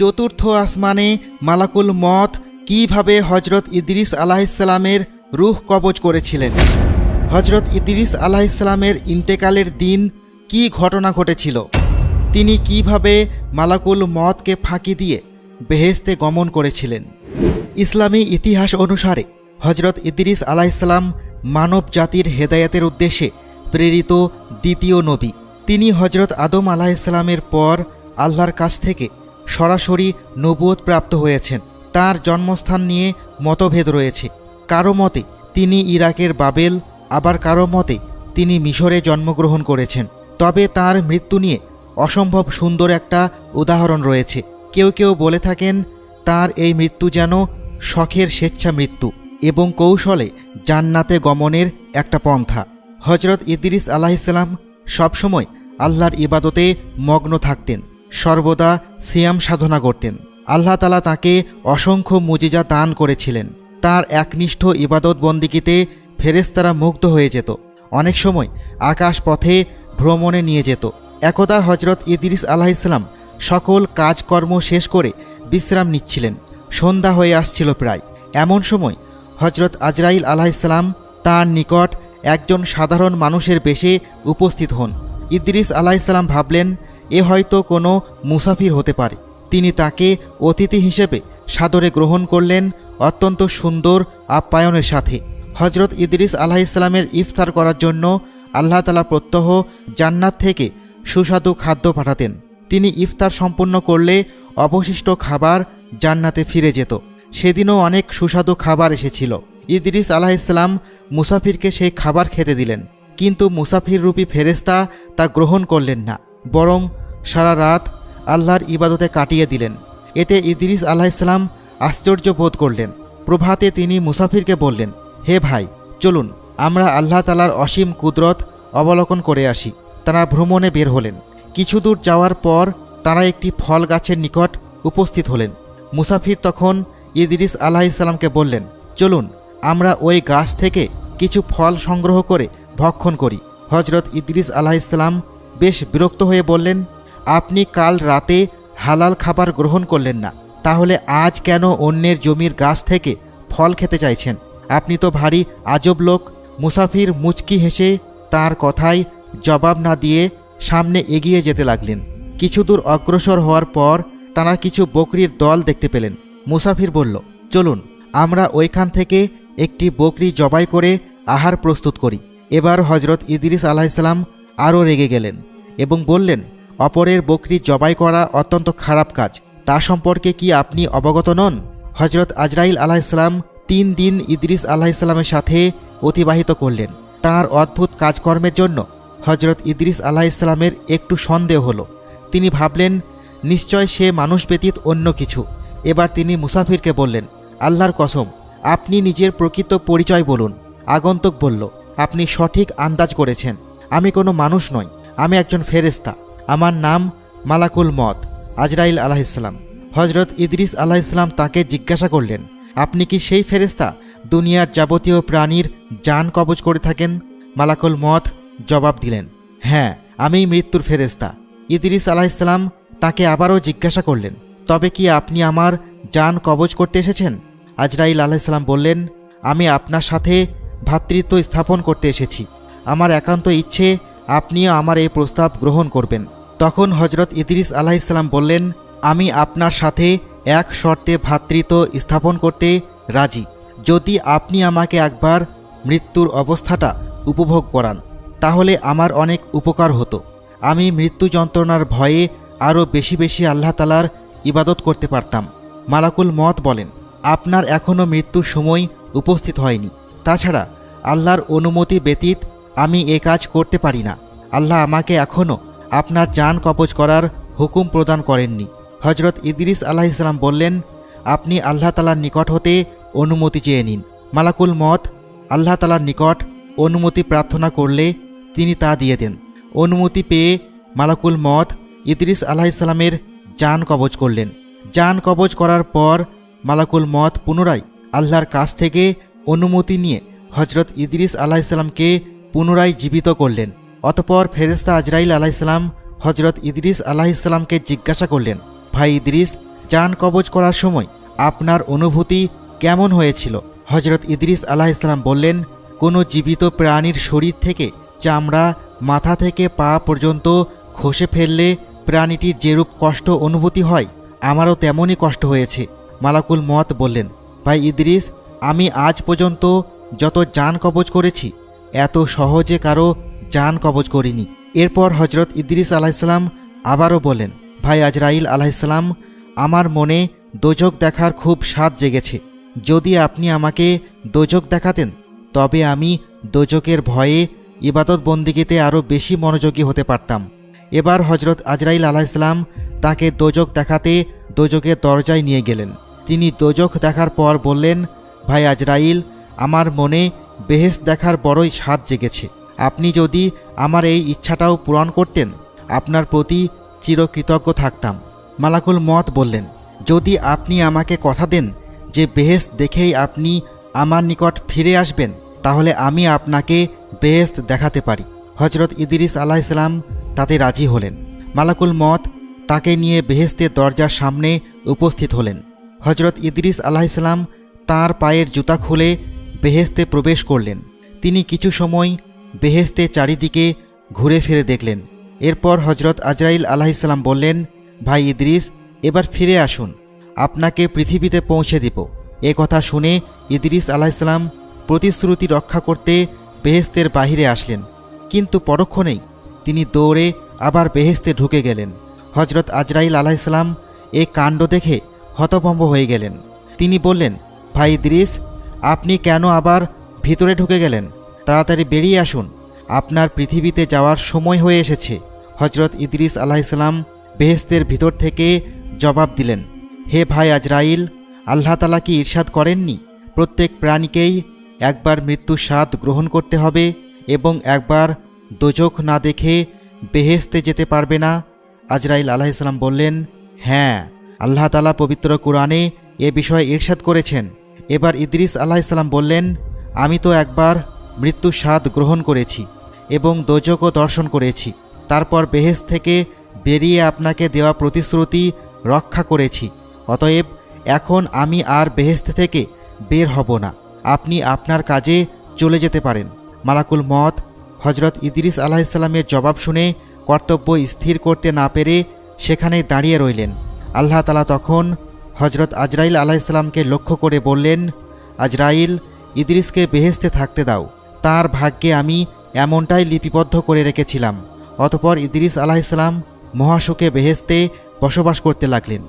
চতুর্থ আসমানে মালাকুল মত কীভাবে হজরত ইদ্রিস আলাহিসাল্লামের রুহ কবজ করেছিলেন? হজরত ইদ্রিস আলাহিসাল্লামের ইন্তেকালের দিন কি ঘটনা ঘটেছিল? তিনি কীভাবে মালাকুল মতকে ফাঁকি দিয়ে বেহেস্তে গমন করেছিলেন? ইসলামী ইতিহাস অনুসারে হজরত ইদ্রিস আলাইসাল্লাম মানব জাতির হেদায়াতের উদ্দেশ্যে প্রেরিত দ্বিতীয় নবী। তিনি হজরত আদম আলাহিসাল্লামের পর আল্লাহর কাছ থেকে সরাসরি নবুয়ত প্রাপ্ত হয়েছেন। তার জন্মস্থান নিয়ে মতভেদ রয়েছে। কারও মতে তিনি ইরাকের বাবেল, আবার কারও মতে তিনি মিশরে জন্মগ্রহণ করেছেন। তবে তার মৃত্যু নিয়ে অসম্ভব সুন্দর একটা উদাহরণ রয়েছে। কেউ কেউ বলে থাকেন, তার এই মৃত্যু যেন শখের স্বেচ্ছা মৃত্যু এবং কৌশলে জান্নাতে গমনের একটা পন্থা। হজরত ইদ্রিস আলাহিসাল্লাম সবসময় আল্লাহর ইবাদতে মগ্ন থাকতেন। সর্বদা সিয়াম সাধনা করতেন। আল্লাহ তালা তাকে অসংখ্য মুজিজা দান করেছিলেন। তার একনিষ্ঠ ইবাদত বন্দিকিতে ফেরেস্তারা মুগ্ধ হয়ে যেত। অনেক সময় আকাশ পথে ভ্রমণে নিয়ে যেত। একদা হজরত ইদ্রিস আলাহিসাল্লাম সকল কাজকর্ম শেষ করে বিশ্রাম নিচ্ছিলেন। সন্ধ্যা হয়ে আসছিল প্রায়। এমন সময় হজরত আজরাইল আলাহিসাল্লাম তার নিকট একজন সাধারণ মানুষের বেশে উপস্থিত হন। ইদ্রিস আলাহিসাল্লাম ভাবলেন এ হয়তো কোনো মুসাফির হতে পারে। তিনি তাকে অতিথি হিসেবে সাদরে গ্রহণ করলেন অত্যন্ত সুন্দর আপ্যায়নের সাথে। হজরত ইদ্রিস আলাহিসাল্লামের ইফতার করার জন্য আল্লাহ তালা প্রত্যহ জান্নাত থেকে সুস্বাদু খাদ্য পাঠাতেন। তিনি ইফতার সম্পূর্ণ করলে অবশিষ্ট খাবার জান্নাতে ফিরে যেত। সেদিনও অনেক সুস্বাদু খাবার এসেছিল। ইদ্রিস আলাহিসাল্লাম মুসাফিরকে সেই খাবার খেতে দিলেন। কিন্তু মুসাফির রূপী ফেরেস্তা তা গ্রহণ করলেন না। বরং সারা রাত আল্লাহর ইবাদতে কাটিয়ে দিলেন। এতে ইদ্রিস আলাহিসাল্লাম আশ্চর্য বোধ করলেন। প্রভাতে তিনি মুসাফিরকে বললেন, হে ভাই, চলুন, আমরা আল্লাহ তালার অসীম কুদরত অবলোকন করে আসি। তারা ভ্রমণে বের হলেন। কিছু দূর যাওয়ার পর তারা একটি ফল গাছের নিকট উপস্থিত হলেন। মুসাফির তখন ইদ্রিস আলাহিসাল্লামকে বললেন, চলুন, আমরা ওই গাছ থেকে কিছু ফল সংগ্রহ করে ভক্ষণ করি। হজরত ইদ্রিস আলাহিসাল্লাম বেশ বিরক্ত হয়ে বললেন আপনি কাল রাতে হালাল খাবার গ্রহণ করলেন না, তাহলে আজ কেন অন্যের জমির গাছ থেকে ফল খেতে চাইছেন? আপনি তো ভারী আজব লোক, মুসাফির মুচকি হেসে তার কথায় জবাব না দিয়ে সামনে এগিয়ে যেতে লাগলেন। কিছু দূর অগ্রসর হওয়ার পর তারা কিছু বকরির দল দেখতে পেলেন। মুসাফির বলল, চলুন, আমরা ওইখান থেকে একটি বকরি জবাই করে আহার প্রস্তুত করি। এবার হজরত ইদ্রিস আলাহিসাল্লাম আরও রেগে গেলেন এবং বললেন অপরের বকরি জবাই করা অত্যন্ত খারাপ কাজ। তা সম্পর্কে কি আপনি অবগত নন? হজরত আজরাইল আলাহিসাল্লাম তিন দিন ইদ্রিস আলাহিসাল্লামের সাথে অতিবাহিত করলেন। তার অদ্ভুত কাজকর্মের জন্য হজরত ইদ্রিস আলাহিসাল্লামের একটু সন্দেহ হলো। তিনি ভাবলেন, নিশ্চয় সে মানুষ ব্যতীত অন্য কিছু। এবার তিনি মুসাফিরকে বললেন, আল্লাহর কসম, আপনি নিজের প্রকৃত পরিচয় বলুন। আগন্তুক বলল, আপনি সঠিক আন্দাজ করেছেন। আমি কোনো মানুষ নই, আমি একজন ফেরেস্তা আমার নাম মালাকুল মত, আজরাইল আলাহিসাল্লাম হজরত ইদ্রিস আলাহিসাল্লাম তাকে জিজ্ঞাসা করলেন, আপনি কি সেই ফেরেস্তা দুনিয়ার যাবতীয় প্রাণীর যান কবজ করে থাকেন? মালাকুল মত জবাব দিলেন হ্যাঁ আমি মৃত্যুর ফেরেস্তা ইদ্রিস আলাহিসাল্লাম তাকে আবারও জিজ্ঞাসা করলেন, তবে কি আপনি আমার যান কবজ করতে এসেছেন? আজরাইল আলাইসাল্লাম বললেন, আমি আপনার সাথে ভ্রাতৃত্ব স্থাপন করতে এসেছি। আমার একান্ত ইচ্ছে আপনিও আমার এই প্রস্তাব গ্রহণ করবেন। তখন হজরত ইদ্রিস আলাহিসাল্লাম বললেন, আমি আপনার সাথে এক শর্তে ভ্রাতৃত্ব স্থাপন করতে রাজি। যদি আপনি আমাকে একবার মৃত্যুর অবস্থাটা উপভোগ করান, তাহলে আমার অনেক উপকার হতো। আমি মৃত্যু যন্ত্রণার ভয়ে আরও বেশি বেশি আল্লাহ তালার ইবাদত করতে পারতাম। মালাকুল মত বলেন, আপনার এখনও মৃত্যুর সময় উপস্থিত হয়নি। তাছাড়া আল্লাহর অনুমতি ব্যতীত আমি এ কাজ করতে পারি না। আল্লাহ আমাকে এখনও আপনার যান কবজ করার হুকুম প্রদান করেননি। হজরত ইদ্রিস আলাহিসাল্লাম বললেন, আপনি আল্লাহ তালার নিকট হতে অনুমতি চেয়ে নিন। মালাকুল মত আল্লাহ তালার নিকট অনুমতি প্রার্থনা করলে তিনি তা দিয়ে দেন। অনুমতি পেয়ে মালাকুল মত ইদ্রিস আলাহিসাল্লামের যান কবজ করলেন। যান কবজ করার পর মালাকুল মত পুনরায় আল্লাহর কাছ থেকে অনুমতি নিয়ে হজরত ইদ্রিস আলাহিসাল্লামকে পুনরায় জীবিত করলেন। অতপর ফেরেস্তা আজরাইল আলাহিসাল্লাম হজরত ইদ্রিস আলাহিসাল্লামকে জিজ্ঞাসা করলেন, ভাই ইদ্রিস, যান কবজ করার সময় আপনার অনুভূতি কেমন হয়েছিল? হজরত ইদ্রিস আলাহ ইসলাম বললেন, কোনো জীবিত প্রাণীর শরীর থেকে চামড়া মাথা থেকে পা পর্যন্ত খসে ফেললে প্রাণীটির যেরূপ কষ্ট অনুভূতি হয়, আমারও তেমনই কষ্ট হয়েছে। মালাকুল মত বললেন, ভাই ইদ্রিস, আমি আজ পর্যন্ত যত যান কবজ করেছি, এত সহজে কারও যান কবজ করিনি। এরপর হজরত ইদ্রিস আলাইসাল্লাম আবারও বলেন, ভাই আজরাইল আলাইসাল্লাম আমার মনে দোজক দেখার খুব স্বাদ জেগেছে। যদি আপনি আমাকে দোজক দেখাতেন, তবে আমি দোজকের ভয়ে ইবাদত বন্দিগিতে আরও বেশি মনোযোগী হতে পারতাম। এবার হজরত আজরাইল আলাইসাল্লাম তাকে দোজক দেখাতে দোজকের দরজায় নিয়ে গেলেন। তিনি দোজক দেখার পর বললেন, ভাই আজরাইল, আমার মনে বেহেস দেখার বড়ই স্বাদ জেগেছে। আপনি যদি আমার এই ইচ্ছাটাও পূরণ করতেন, আপনার প্রতি চিরকৃতজ্ঞ থাকতাম। মালাকুল মত বললেন, যদি আপনি আমাকে কথা দেন যে বেহেস দেখেই আপনি আমার নিকট ফিরে আসবেন, তাহলে আমি আপনাকে বেহেস্ত দেখাতে পারি। হজরত ইদিরিস আলাহিসাল্লাম তাতে রাজি হলেন। মালাকুল মত তাকে নিয়ে বেহেস্তের দরজার সামনে উপস্থিত হলেন। হজরত ইদ্রিস আলাহিসাল্লাম তার পায়ের জুতা খুলে বেহেস্তে প্রবেশ করলেন। তিনি কিছু সময় বেহেস্তে চারিদিকে ঘুরে ফিরে দেখলেন। এরপর হজরত আজরাইল আলাহিসাল্লাম বললেন, ভাই ইদ্রিস, এবার ফিরে আসুন। আপনাকে পৃথিবীতে পৌঁছে দিব। এ কথা শুনে ইদ্রিস আলাহিসাল্লাম প্রতিশ্রুতি রক্ষা করতে বেহেস্তের বাহিরে আসলেন। কিন্তু পরক্ষণেই তিনি দৌড়ে আবার বেহেস্তে ঢুকে গেলেন। হজরত আজরাইল আলাহিসাল্লাম এ কাণ্ড দেখে হতভম্ব হয়ে গেলেন। তিনি বললেন, ভাই ইদ্রিস, আপনি কেন আবার ভিতরে ঢুকে গেলেন? তাড়াতাড়ি বেরিয়ে আসুন। আপনার পৃথিবীতে যাওয়ার সময় হয়ে এসেছে। হজরত ইদ্রিস ইসলাম বেহেস্তের ভিতর থেকে জবাব দিলেন, হে ভাই আজরাইল, আল্লাহ তালা কি ঈর্ষাদ করেননি? প্রত্যেক প্রাণীকেই একবার মৃত্যুর স্বাদ গ্রহণ করতে হবে এবং একবার দোজক না দেখে বেহেস্তে যেতে পারবে না? আজরাইল আলাহিসাল্লাম বললেন হ্যাঁ আল্লাহ তালা পবিত্র কোরআনে এ বিষয়ে ঈর্ষাদ করেছেন। এবার ইদ্রিস আলাহিসাল্লাম বললেন, আমি তো একবার মৃত্যুর স্বাদ গ্রহণ করেছি এবং দোজকও দর্শন করেছি। তারপর বেহেস থেকে বেরিয়ে আপনাকে দেওয়া প্রতিশ্রুতি রক্ষা করেছি। অতএব এখন আমি আর বেহেস্ত থেকে বের হব না। আপনি আপনার কাজে চলে যেতে পারেন। মালাকুল মত হজরত ইদ্রিস আলাহিসাল্লামের জবাব শুনে কর্তব্য স্থির করতে না পেরে সেখানে দাঁড়িয়ে রইলেন। আল্লাহ তালা তখন হজরত আজরাইল আলাইসাল্লামকে লক্ষ্য করে বললেন, আজরাইল, ইদ্রিসকে বেহেস্তে থাকতে দাও। তার ভাগ্যে আমি এমনটাই লিপিবদ্ধ করে রেখেছিলাম। অতপর ইদ্রিস আলাহিসাল্লাম মহাশোকে বেহেস্তে বসবাস করতে লাগলেন।